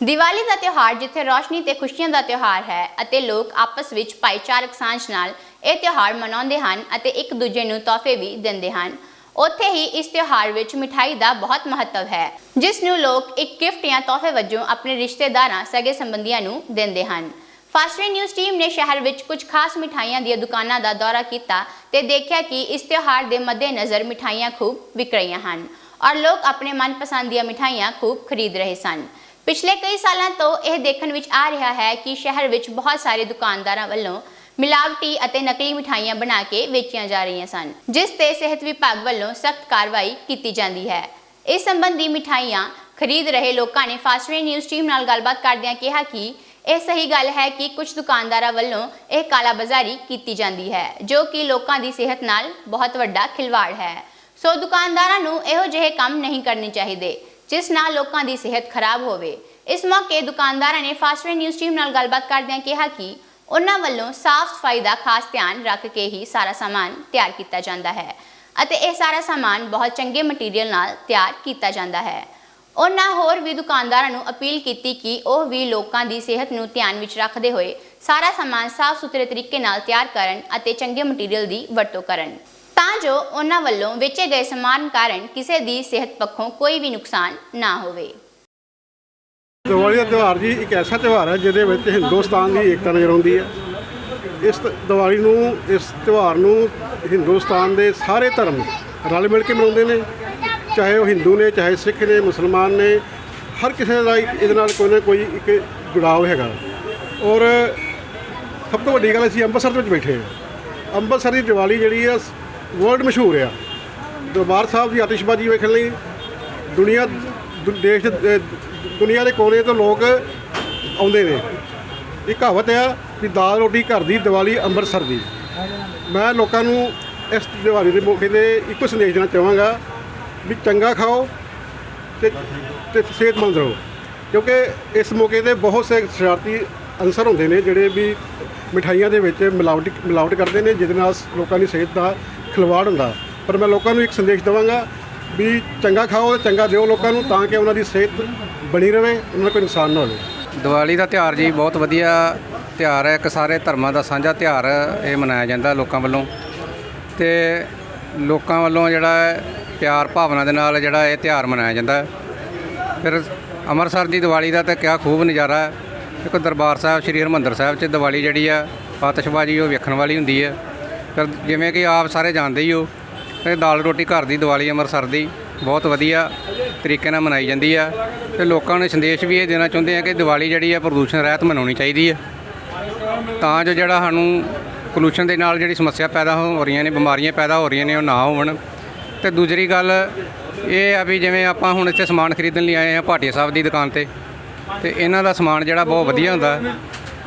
ਦੀਵਾਲੀ ਦਾ ਤਿਉਹਾਰ ਜਿੱਥੇ ਰੋਸ਼ਨੀ ਤੇ ਖੁਸ਼ੀਆਂ ਦਾ ਤਿਉਹਾਰ ਹੈ ਅਤੇ ਲੋਕ ਆਪਸ ਵਿੱਚ ਭਾਈਚਾਰਕ ਸਾਂਝ ਨਾਲ ਇਹ ਤਿਉਹਾਰ ਮਨਾਉਂਦੇ ਹਨ ਅਤੇ ਇੱਕ ਦੂਜੇ ਨੂੰ ਤੋਹਫੇ ਵੀ ਦਿੰਦੇ ਹਨ। ਉੱਥੇ ਹੀ ਇਸ ਤਿਉਹਾਰ ਵਿੱਚ ਮਿਠਾਈ ਦਾ ਬਹੁਤ ਮਹੱਤਵ ਹੈ, ਜਿਸ ਨੂੰ ਲੋਕ ਇੱਕ ਗਿਫਟ ਜਾਂ ਤੋਹਫੇ ਵਜੋਂ ਆਪਣੇ ਰਿਸ਼ਤੇਦਾਰਾਂ, ਸਗੇ ਸੰਬੰਧੀਆਂ ਨੂੰ ਦਿੰਦੇ ਹਨ। ਫਾਸਟਵੇ ਨਿਊਜ਼ ਟੀਮ ਨੇ ਸ਼ਹਿਰ ਵਿੱਚ ਕੁਝ ਖਾਸ ਮਿਠਾਈਆਂ ਦੀਆਂ ਦੁਕਾਨਾਂ ਦਾ ਦੌਰਾ ਕੀਤਾ ਤੇ ਦੇਖਿਆ ਕਿ ਇਸ ਤਿਉਹਾਰ ਦੇ ਮੱਦੇਨਜ਼ਰ ਮਿਠਾਈਆਂ ਖੂਬ ਵਿਕ ਰਹੀਆਂ ਹਨ ਔਰ ਲੋਕ ਆਪਣੇ ਮਨਪਸੰਦ ਦੀਆਂ ਮਿਠਾਈਆਂ ਖੂਬ ਖਰੀਦ ਰਹੇ ਸਨ। ਪਿਛਲੇ ਕਈ ਸਾਲਾਂ ਤੋਂ ਇਹ ਦੇਖਣ ਵਿੱਚ ਆ ਰਿਹਾ ਹੈ ਕਿ ਸ਼ਹਿਰ ਵਿੱਚ ਬਹੁਤ ਸਾਰੇ ਦੁਕਾਨਦਾਰਾਂ ਵੱਲੋਂ ਮਿਲਾਵਟੀ ਅਤੇ ਨਕਲੀ ਮਿਠਾਈਆਂ ਬਣਾ ਕੇ ਵੇਚੀਆਂ ਜਾ ਰਹੀਆਂ ਸਨ, ਜਿਸ ਤੇ ਸਿਹਤ ਵਿਭਾਗ ਵੱਲੋਂ ਸਖਤ ਕਾਰਵਾਈ ਕੀਤੀ ਜਾਂਦੀ ਹੈ। ਇਸ ਸੰਬੰਧੀ ਮਿਠਾਈਆਂ ਖਰੀਦ ਰਹੇ ਲੋਕਾਂ ਨੇ ਫਾਸਟਵੇ ਨਿਊਜ਼ ਟੀਮ ਨਾਲ ਗੱਲਬਾਤ ਕਰਦਿਆਂ ਕਿਹਾ ਕਿ ਇਹ ਸਹੀ ਗੱਲ ਹੈ ਕਿ ਕੁਝ ਦੁਕਾਨਦਾਰਾਂ ਵੱਲੋਂ ਇਹ ਕਾਲਾਬਾਜ਼ਾਰੀ ਕੀਤੀ ਜਾਂਦੀ ਹੈ, ਜੋ ਕਿ ਲੋਕਾਂ ਦੀ ਸਿਹਤ ਨਾਲ ਬਹੁਤ ਵੱਡਾ ਖਿਲਵਾੜ ਹੈ। ਸੋ ਦੁਕਾਨਦਾਰਾਂ ਨੂੰ ਇਹੋ ਜਿਹੇ ਕੰਮ ਨਹੀਂ ਕਰਨੇ ਚਾਹੀਦੇ। ਜਿਸ ਨਾਲ ਲੋਕਾਂ ਦੀ ਸਿਹਤ ਖਰਾਬ ਹੋਵੇ। ਇਸ ਮੌਕੇ ਦੁਕਾਨਦਾਰਾਂ ਨੇ ਫਾਸਟਵੇ ਨਿਊਜ਼ ਟੀਮ ਨਾਲ ਗੱਲਬਾਤ ਕਰਦਿਆਂ ਕਿਹਾ ਕਿ ਉਹਨਾਂ ਵੱਲੋਂ ਸਾਫ਼ ਸਫ਼ਾਈ ਦਾ ਖਾਸ ਧਿਆਨ ਰੱਖ ਕੇ ਹੀ ਸਾਰਾ ਸਾਮਾਨ ਤਿਆਰ ਕੀਤਾ ਜਾਂਦਾ ਹੈ ਅਤੇ ਇਹ ਸਾਰਾ ਸਾਮਾਨ ਬਹੁਤ ਚੰਗੇ ਮਟੀਰੀਅਲ ਨਾਲ ਤਿਆਰ ਕੀਤਾ ਜਾਂਦਾ ਹੈ। ਉਹਨਾਂ ਹੋਰ ਵੀ ਦੁਕਾਨਦਾਰਾਂ ਨੂੰ ਅਪੀਲ ਕੀਤੀ ਕਿ ਉਹ ਵੀ ਲੋਕਾਂ ਦੀ ਸਿਹਤ ਨੂੰ ਧਿਆਨ ਵਿੱਚ ਰੱਖਦੇ ਹੋਏ ਸਾਰਾ ਸਮਾਨ ਸਾਫ਼ ਸੁਥਰੇ ਤਰੀਕੇ ਨਾਲ ਤਿਆਰ ਕਰਨ ਅਤੇ ਚੰਗੇ ਮਟੀਰੀਅਲ ਦੀ ਵਰਤੋਂ ਕਰਨ। ਤਾਂ ਜੋ ਉਹਨਾਂ ਵੱਲੋਂ ਵੇਚੇ ਗਏ ਸਮਾਨ ਕਾਰਨ ਕਿਸੇ ਦੀ ਸਿਹਤ ਪੱਖੋਂ ਕੋਈ ਵੀ ਨੁਕਸਾਨ ਨਾ ਹੋਵੇ। ਦੀਵਾਲੀ ਦਾ ਤਿਉਹਾਰ ਜੀ ਇੱਕ ਐਸਾ ਤਿਉਹਾਰ ਹੈ ਜਿਹਦੇ ਵਿੱਚ ਹਿੰਦੁਸਤਾਨ ਦੀ ਏਕਤਾ ਨਜ਼ਰ ਆਉਂਦੀ ਹੈ। ਇਸ ਤ- ਦੀਵਾਲੀ ਨੂੰ, ਇਸ ਤਿਉਹਾਰ ਨੂੰ ਹਿੰਦੁਸਤਾਨ ਦੇ ਸਾਰੇ ਧਰਮ ਰਲ ਮਿਲ ਕੇ ਮਨਾਉਂਦੇ ਨੇ। ਚਾਹੇ ਉਹ ਹਿੰਦੂ ਨੇ, ਚਾਹੇ ਸਿੱਖ ਨੇ, ਮੁਸਲਮਾਨ ਨੇ, ਹਰ ਕਿਸੇ ਦਾ ਇਹਦੇ ਨਾਲ ਕੋਈ ਨਾ ਕੋਈ ਇੱਕ ਜੁੜਾਵ ਹੈਗਾ। ਔਰ ਸਭ ਤੋਂ ਵੱਡੀ ਗੱਲ ਅਸੀਂ ਅੰਮ੍ਰਿਤਸਰ ਵਿੱਚ ਬੈਠੇ ਹਾਂ। ਅੰਮ੍ਰਿਤਸਰ ਦੀ ਦੀਵਾਲੀ ਜਿਹੜੀ ਆ ਵਰਲਡ ਮਸ਼ਹੂਰ ਆ। ਦਰਬਾਰ ਸਾਹਿਬ ਦੀ ਆਤਿਸ਼ਬਾਜ਼ੀ ਵੇਖਣ ਲਈ ਦੁਨੀਆ, ਦੁ- ਦੇਸ਼ ਦੇ- ਦੁਨੀਆ ਦੇ ਕੋਨੇ ਤੋਂ ਲੋਕ ਆਉਂਦੇ ਨੇ। ਇਹ ਕਹਾਵਤ ਆ ਵੀ ਦਾਲ ਰੋਟੀ ਘਰ ਦੀ, ਦੀਵਾਲੀ ਅੰਮ੍ਰਿਤਸਰ ਦੀ। ਮੈਂ ਲੋਕਾਂ ਨੂੰ ਇਸ ਦੀਵਾਲੀ ਦੇ ਮੌਕੇ ਤੇ ਇੱਕੋ ਸੰਦੇਸ਼ ਦੇਣਾ ਚਾਹਾਂਗਾ ਵੀ ਚੰਗਾ ਖਾਓ ਤੇ ਤੇ ਸਿਹਤਮੰਦ ਰਹੋ। ਕਿਉਂਕਿ ਇਸ ਮੌਕੇ ਤੇ ਬਹੁਤ ਸੇ, ਸ਼ਰਾਰਤੀ ਅਨਸਰ ਹੁੰਦੇ ਨੇ ਜਿਹੜੇ ਵੀ ਮਿਠਾਈਆਂ ਦੇ ਵਿੱਚ ਮਿਲਾਵਟ ਮਿਲਾਵਟ ਕਰਦੇ ਨੇ, ਜਿਹਦੇ ਨਾਲ ਲੋਕਾਂ ਦੀ ਸਿਹਤ ਦਾ ਖਿਲਵਾੜ ਹੁੰਦਾ। ਪਰ ਮੈਂ ਲੋਕਾਂ ਨੂੰ ਇੱਕ ਸੰਦੇਸ਼ ਦੇਵਾਂਗਾ ਵੀ ਚੰਗਾ ਖਾਓ ਤੇ ਚੰਗਾ ਦਿਓ ਲੋਕਾਂ ਨੂੰ ਤਾਂ ਕਿ ਉਹਨਾਂ ਦੀ ਸਿਹਤ ਬਣੀ ਰਵੇ, ਉਹਨਾਂ ਨੂੰ ਕੋਈ ਨੁਕਸਾਨ ਨਾ ਹੋਵੇ। ਦੀਵਾਲੀ ਦਾ ਤਿਉਹਾਰ ਜੀ ਬਹੁਤ ਵਧੀਆ ਤਿਉਹਾਰ ਹੈ। ਇੱਕ ਸਾਰੇ ਧਰਮਾਂ ਦਾ ਸਾਂਝਾ ਤਿਉਹਾਰ ਇਹ ਮਨਾਇਆ ਜਾਂਦਾ ਲੋਕਾਂ ਵੱਲੋਂ। ਤੇ ਲੋਕਾਂ ਵੱਲੋਂ ਜਿਹੜਾ ਪਿਆਰ ਭਾਵਨਾ ਦੇ ਨਾਲ ਜਿਹੜਾ ਇਹ ਤਿਉਹਾਰ ਮਨਾਇਆ ਜਾਂਦਾ ਫਿਰ ਅੰਮ੍ਰਿਤਸਰ ਦੀ ਦੀਵਾਲੀ ਦਾ ਤਾਂ ਕਿਆ ਖੂਬ ਨਜ਼ਾਰਾ ਹੈ। ਇੱਕ ਦਰਬਾਰ ਸਾਹਿਬ, ਸ੍ਰੀ ਹਰਿਮੰਦਰ ਸਾਹਿਬ 'ਚ ਦੀਵਾਲੀ ਜਿਹੜੀ ਆ ਆਤਿਸ਼ਬਾਜ਼ੀ ਉਹ ਵੇਖਣ ਵਾਲੀ ਹੁੰਦੀ ਹੈ। ਫਿਰ ਜਿਵੇਂ ਕਿ ਆਪ ਸਾਰੇ ਜਾਣਦੇ ਹੀ ਹੋ ਤੇ ਦਾਲ ਰੋਟੀ ਘਰ ਦੀ ਦੀਵਾਲੀ ਅੰਮ੍ਰਿਤਸਰ ਦੀ ਬਹੁਤ ਵਧੀਆ ਤਰੀਕੇ ਨਾਲ ਮਨਾਈ ਜਾਂਦੀ ਆ ਤੇ ਲੋਕਾਂ ਨੂੰ ਸੰਦੇਸ਼ ਵੀ ਇਹ ਦੇਣਾ ਚਾਹੁੰਦੇ ਆ ਕਿ ਦੀਵਾਲੀ ਜਿਹੜੀ ਆ ਪ੍ਰਦੂਸ਼ਣ ਰਹਿਤ ਮਨਾਉਣੀ ਚਾਹੀਦੀ ਹੈ ਤਾਂ ਜੋ ਜਿਹੜਾ ਸਾਨੂੰ ਪੋਲੂਸ਼ਨ ਦੇ ਨਾਲ ਜਿਹੜੀ ਸਮੱਸਿਆ ਪੈਦਾ ਹੋ ਰਹੀਆਂ ਨੇ, ਬਿਮਾਰੀਆਂ ਪੈਦਾ ਹੋ ਰਹੀਆਂ ਨੇ, ਉਹ ਨਾ ਹੋਣ ਤੇ ਦੂਸਰੀ ਗੱਲ ਇਹ ਆ ਵੀ ਜਿਵੇਂ ਆਪਾਂ ਹੁਣ ਇੱਥੇ ਸਮਾਨ ਖਰੀਦਣ ਲਈ ਆਏ ਆ ਭਾਟੀਆ ਸਾਹਿਬ ਦੀ ਦੁਕਾਨ ਤੇ ਤੇ ਇਹਨਾਂ ਦਾ ਸਮਾਨ ਜਿਹੜਾ ਬਹੁਤ ਵਧੀਆ ਹੁੰਦਾ।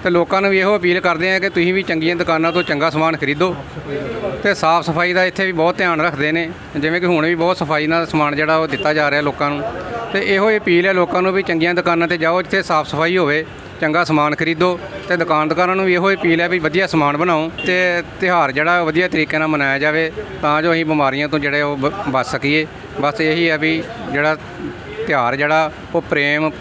ਤੇ ਲੋਕਾਂ ਨੂੰ ਵੀ ਇਹੋ ਅਪੀਲ ਕਰਦੇ ਆ ਕਿ ਤੁਸੀਂ ਵੀ ਚੰਗੀਆਂ ਦੁਕਾਨਾਂ ਤੋਂ ਚੰਗਾ ਸਮਾਨ ਖਰੀਦੋ ਤੇ ਸਾਫ਼ ਸਫ਼ਾਈ ਦਾ ਇੱਥੇ ਵੀ ਬਹੁਤ ਧਿਆਨ ਰੱਖਦੇ ਨੇ, ਜਿਵੇਂ ਕਿ ਹੁਣ ਵੀ ਬਹੁਤ ਸਫ਼ਾਈ ਨਾਲ ਸਮਾਨ ਜਿਹੜਾ ਉਹ ਦਿੱਤਾ ਜਾ ਰਿਹਾ ਲੋਕਾਂ ਨੂੰ। ਤੇ ਇਹੋ ਹੀ ਅਪੀਲ ਹੈ ਲੋਕਾਂ ਨੂੰ ਵੀ ਚੰਗੀਆਂ ਦੁਕਾਨਾਂ ਤੇ ਜਾਓ, ਜਿੱਥੇ ਸਾਫ਼ ਸਫ਼ਾਈ ਹੋਵੇ, ਚੰਗਾ ਸਮਾਨ ਖਰੀਦੋ ਤੇ ਦੁਕਾਨਦਾਰਾਂ ਨੂੰ ਵੀ ਇਹੋ ਹੀ ਅਪੀਲ ਹੈ ਵੀ ਵਧੀਆ ਸਮਾਨ ਬਣਾਓ ਤੇ ਤਿਉਹਾਰ ਜਿਹੜਾ ਵਧੀਆ ਤਰੀਕੇ ਨਾਲ ਮਨਾਇਆ ਜਾਵੇ, ਤਾਂ ਜੋ ਅਸੀਂ ਬਿਮਾਰੀਆਂ ਤੋਂ ਜਿਹੜੇ ਉਹ ਬ- ਬਚ ਸਕੀਏ। ਬਸ ਇਹੀ ਹੈ ਵੀ ਜਿਹੜਾ ਤਿਉਹਾਰ ਜਿਹੜਾ ਉਹ ਪ੍ਰੇਮ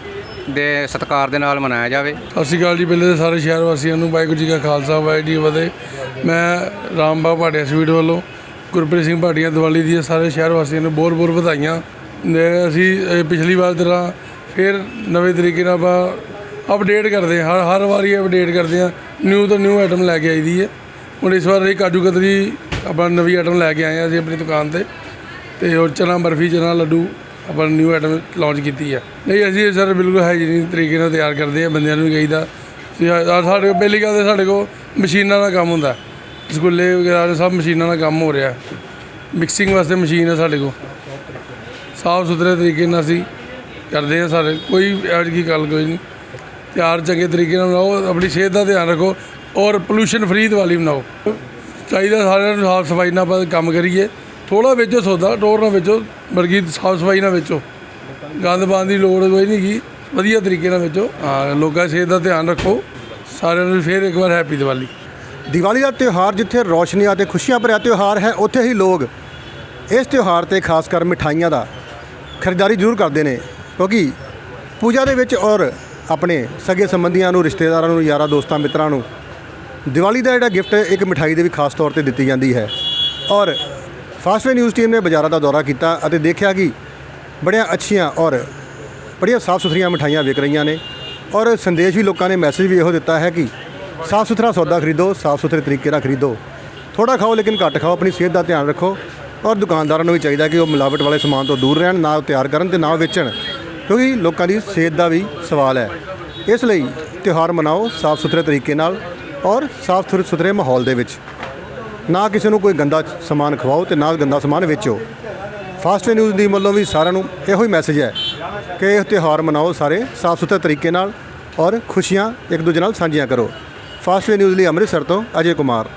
ਦੇ ਸਤਿਕਾਰ ਦੇ ਨਾਲ ਮਨਾਇਆ ਜਾਵੇ। ਸਤਿ ਸ਼੍ਰੀ ਅਕਾਲ ਜੀ, ਪਹਿਲੇ ਦੇ ਸਾਰੇ ਸ਼ਹਿਰ ਵਾਸੀਆਂ ਨੂੰ ਵਾਹਿਗੁਰੂ ਜੀ ਕਾ ਖਾਲਸਾ, ਵਾਹਿਗੁਰੂ ਜੀ ਕੀ ਫਤਿਹ। ਮੈਂ ਰਾਮਬਾ ਭਾਟੀਆ ਸਵੀਟ ਵੱਲੋਂ ਗੁਰਪ੍ਰੀਤ ਸਿੰਘ ਭਾਟੀਆ ਦੀਵਾਲੀ ਦੀਆਂ ਸਾਰੇ ਸ਼ਹਿਰ ਵਾਸੀਆਂ ਨੂੰ ਬਹੁਤ ਬਹੁਤ ਵਧਾਈਆਂ। ਨੇ ਅਸੀਂ ਪਿਛਲੀ ਵਾਰ ਤਰ੍ਹਾਂ ਫਿਰ ਨਵੇਂ ਤਰੀਕੇ ਨਾਲ ਆਪਾਂ ਅਪਡੇਟ ਕਰਦੇ ਹਾਂ, ਹਰ ਹਰ ਵਾਰੀ ਅਪਡੇਟ ਕਰਦੇ ਹਾਂ। ਨਿਊ ਤੋਂ ਨਿਊ ਆਈਟਮ ਲੈ ਕੇ ਆਈਦੀ ਹੈ। ਹੁਣ ਇਸ ਵਾਰ ਅਸੀਂ ਕਾਜੂ ਕਤਲੀ ਆਪਾਂ ਨਵੀਂ ਆਈਟਮ ਲੈ ਕੇ ਆਏ ਹਾਂ ਅਸੀਂ ਆਪਣੀ ਦੁਕਾਨ ਤੇ। ਤੇ ਉਹ ਚਨਾ ਬਰਫੀ, ਚਨਾ ਲੱਡੂ ਆਪਾਂ ਨਿਊ ਆਈਟਮ ਲਾਂਚ ਕੀਤੀ ਹੈ ਨਹੀਂ, ਅਸੀਂ ਸਰ ਬਿਲਕੁਲ ਹਾਈਜੀਨਿਕ ਤਰੀਕੇ ਨਾਲ ਤਿਆਰ ਕਰਦੇ ਆ, ਬੰਦਿਆਂ ਨੂੰ ਵੀ ਕਹੀਦਾ। ਸਾਡੇ ਕੋਲ, ਪਹਿਲੀ ਗੱਲ ਤਾਂ ਸਾਡੇ ਕੋਲ ਮਸ਼ੀਨਾਂ ਦਾ ਕੰਮ ਹੁੰਦਾ। ਸਕੂਲੇ ਵਗੈਰਾ ਸਭ ਮਸ਼ੀਨਾਂ ਦਾ ਕੰਮ ਹੋ ਰਿਹਾ। ਮਿਕਸਿੰਗ ਵਾਸਤੇ ਮਸ਼ੀਨ ਹੈ ਸਾਡੇ ਕੋਲ। ਸਾਫ਼ ਸੁਥਰੇ ਤਰੀਕੇ ਨਾਲ ਅਸੀਂ ਕਰਦੇ ਆ ਸਾਰੇ। ਕੋਈ ਐਡ ਕੀ ਗੱਲ, ਕੋਈ ਨਹੀਂ। ਤਿਆਰ ਚੰਗੇ ਤਰੀਕੇ ਨਾਲ ਬਣਾਓ, ਆਪਣੀ ਸਿਹਤ ਦਾ ਧਿਆਨ ਰੱਖੋ ਔਰ ਪੋਲੂਸ਼ਨ ਫ੍ਰੀ ਦੀਵਾਲੀ ਬਣਾਓ ਚਾਹੀਦਾ ਸਾਰਿਆਂ ਨੂੰ ਸਾਫ਼ ਸਫ਼ਾਈ ਨਾਲ ਆਪਾਂ ਕੰਮ ਕਰੀਏ। ਥੋੜਾ ਵੇਚੋ ਸੌਦਾ ਟੋਰ ਨਾ ਵੇਚੋ ਬਲਕਿ ਸਾਫ਼ ਸਫ਼ਾਈ ਨਾਲ ਵੇਚੋ। ਗੰਦ ਪਾਉਣ ਦੀ ਲੋੜ ਕੋਈ ਨਹੀਂ ਗੀ, ਵਧੀਆ ਤਰੀਕੇ ਨਾਲ ਵੇਚੋ। ਹਾਂ, ਲੋਕਾਂ ਦੀ ਸਿਹਤ ਦਾ ਧਿਆਨ ਰੱਖੋ। ਸਾਰਿਆਂ ਨੂੰ ਫੇਰ ਇੱਕ ਵਾਰ ਹੈਪੀ ਦੀਵਾਲੀ। ਦੀਵਾਲੀ ਦਾ ਤਿਉਹਾਰ ਜਿੱਥੇ ਰੌਸ਼ਨੀਆਂ ਤੇ ਖੁਸ਼ੀਆਂ ਭਰਿਆ ਤਿਉਹਾਰ ਹੈ, ਉੱਥੇ ਹੀ ਲੋਕ ਇਸ ਤਿਉਹਾਰ ਤੇ ਖਾਸ ਕਰ ਮਿਠਾਈਆਂ ਦਾ ਖਰੀਦਦਾਰੀ ਜ਼ਰੂਰ ਕਰਦੇ ਨੇ। ਕਿਉਂਕਿ ਪੂਜਾ ਦੇ ਵਿੱਚ ਔਰ ਆਪਣੇ ਸਗੇ ਸੰਬੰਧੀਆਂ ਨੂੰ, ਰਿਸ਼ਤੇਦਾਰਾਂ ਨੂੰ, ਯਾਰਾਂ, ਦੋਸਤਾਂ, ਮਿੱਤਰਾਂ ਨੂੰ ਦੀਵਾਲੀ ਦਾ ਜਿਹੜਾ ਗਿਫਟ ਇੱਕ ਮਿਠਾਈ ਦੇ ਵੀ ਖਾਸ ਤੌਰ ਤੇ ਦਿੱਤੀ ਜਾਂਦੀ ਹੈ। ਔਰ ਫਾਸਟਵੇ ਨਿਊਜ਼ ਟੀਮ ਨੇ ਬਾਜ਼ਾਰਾਂ ਦਾ ਦੌਰਾ ਕੀਤਾ ਅਤੇ ਦੇਖਿਆ ਕਿ ਬੜੀਆਂ ਅੱਛੀਆਂ ਔਰ ਬੜੀਆਂ ਸਾਫ਼ ਸੁਥਰੀਆਂ ਮਿਠਾਈਆਂ ਵਿਕ ਰਹੀਆਂ ਨੇ ਔਰ ਸੰਦੇਸ਼ ਵੀ ਲੋਕਾਂ ਨੇ ਮੈਸੇਜ ਵੀ ਇਹੋ ਦਿੱਤਾ ਹੈ ਕਿ ਸਾਫ਼ ਸੁਥਰਾ ਸੌਦਾ ਖਰੀਦੋ ਸਾਫ਼ ਸੁਥਰੇ ਤਰੀਕੇ ਨਾਲ ਖਰੀਦੋ। ਥੋੜਾ ਖਾਓ ਲੇਕਿਨ ਘੱਟ ਖਾਓ, ਆਪਣੀ ਸਿਹਤ ਦਾ ਧਿਆਨ ਰੱਖੋ ਔਰ ਦੁਕਾਨਦਾਰਾਂ ਨੂੰ ਵੀ ਚਾਹੀਦਾ ਕਿ ਉਹ ਮਿਲਾਵਟ ਵਾਲੇ ਸਮਾਨ ਤੋਂ ਦੂਰ ਰਹਿਣ ਨਾ ਉਹ ਤਿਆਰ ਕਰਨ ਤੇ ਨਾ ਵੇਚਣ ਕਿਉਂਕਿ ਲੋਕਾਂ ਦੀ ਸਿਹਤ ਦਾ ਵੀ ਸਵਾਲ ਹੈ। ਇਸ ਲਈ ਤਿਉਹਾਰ ਮਨਾਓ ਸਾਫ਼ ਸੁਥਰੇ ਤਰੀਕੇ ਨਾਲ ਔਰ ਸਾਫ਼ ਸੁਥਰੇ ਸੁਥਰੇ ਮਾਹੌਲ ਦੇ ਵਿੱਚ। ਨਾ ਕਿਸੇ ਨੂੰ ਕੋਈ ਗੰਦਾ ਸਮਾਨ ਖਵਾਓ ਤੇ ਨਾ ਗੰਦਾ ਸਮਾਨ ਵੇਚੋ। ਫਾਸਟ ਨਿਊਜ਼ ਦੀ ਵੱਲੋਂ ਵੀ ਸਾਰਿਆਂ ਨੂੰ ਇਹੋ ਹੀ ਮੈਸੇਜ ਹੈ ਕਿ ਇਹ ਤਿਉਹਾਰ ਮਨਾਓ ਸਾਰੇ ਸਾਫ਼ ਸੁਥਰੇ ਤਰੀਕੇ ਨਾਲ ਔਰ ਖੁਸ਼ੀਆਂ ਇੱਕ ਦੂਜੇ ਨਾਲ ਸਾਂਝੀਆਂ ਕਰੋ। ਫਾਸਟ ਨਿਊਜ਼ ਲਈ ਅੰਮ੍ਰਿਤਸਰ ਤੋਂ ਅਜੇ ਕੁਮਾਰ।